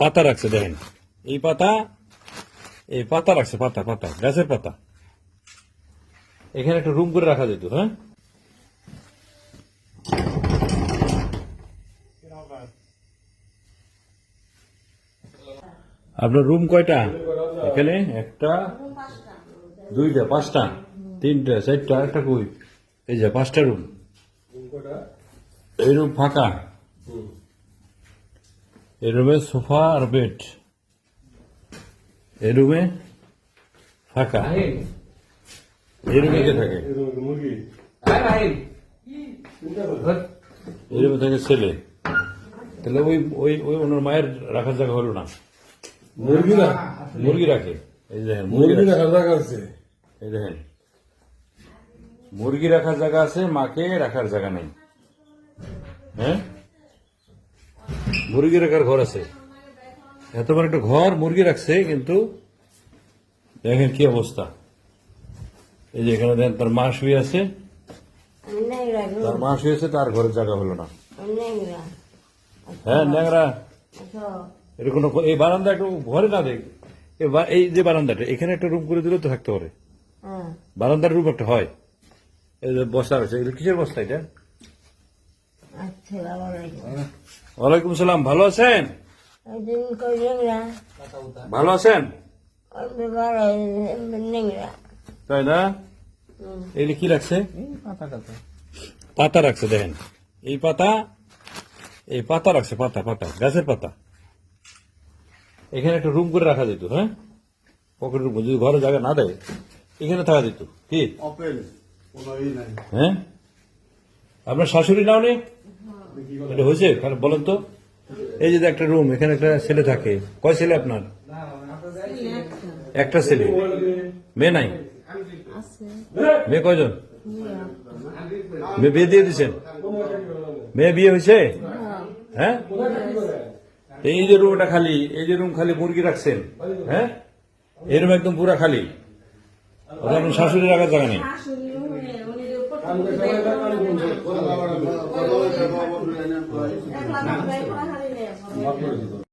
পাতা রাখছে, দেখেন। এই পাতা এই পাতা রাখছে, পাতা পাতা, গাছের পাতা। এখানে একটা রুম করে রাখা যেত হ্যাঁ? আপনার রুম কয়টা? এখানে একটা, দুইটা, পাঁচটা, তিনটা, চারটা, একটা কই? এই যে, পাঁচটা রুম এই রুম ফাঁকা। এই রুমে সোফা আর বেড। এই রুমে ফাঁকা। রুমে কে থাকে? এই রুমে থাকে ছেলে। তাহলে ওই ওই ওই ওনার মায়ের রাখার জায়গা হলো না। মুরগি না মুরগি রাখে। এই দেখেন মুরগি মুরগি রাখার জায়গা আছে। এই দেখেন। মুরগি রাখার জায়গা আছে মাকে রাখার জায়গা নেই। হ্যাঁ? মুরগি রাখার ঘর আছে। এত বড় একটা ঘর মুরগি রাখছে কিন্তু দেখেন কি অবস্থা। এই যে এখানে দেখেন তার মা শুয়ে আছে। তার মা শুয়ে আছে তার ঘরের জায়গা হলো না। হ্যাঁ ন্যাংরা। এটা কোনো এই বারান্দা একটু ঘরে না দেখ। এই যে বারান্দাটা এখানে একটা রুম করে দিলে তো থাকতে পারে। হ্যাঁ। বারান্দার রুম একটা হয়। এই যে বসা রয়েছে কিসের বস্তা এটা? ওয়ালাইকুম সালাম ভালো আছেন? ভালো আছেন? তাই না? এগুলি কি রাখছে পাতা রাখছে দেখেন। এই পাতা এই পাতা রাখছে পাতা পাতা গাছের পাতা। এখানে একটা রুম করে রাখা যেত হ্যাঁ? পকেট রুম যদি ঘরে জায়গা না দেয় এখানে থাকা যেত। কি? হ্যাঁ? আপনার শাশুড়ি নাও নেই? এটা হয়েছে? বলেন তো। এই যে একটা রুম এখানে একটা ছেলে থাকে। কয় ছেলে আপনার? একটা ছেলে। মেয়ে নাই? মেয়ে কয়জন? মেয়ে বিয়ে দিয়ে দিচ্ছেন মেয়ে বিয়ে হয়েছে? হ্যাঁ? এই যে রুমটা খালি, এই যে রুম খালি মুরগি রাখছেন হ্যাঁ? এই রুম একদম পুরা খালি। আপনার শাশুড়ি রাখার জায়গা নেই। দিত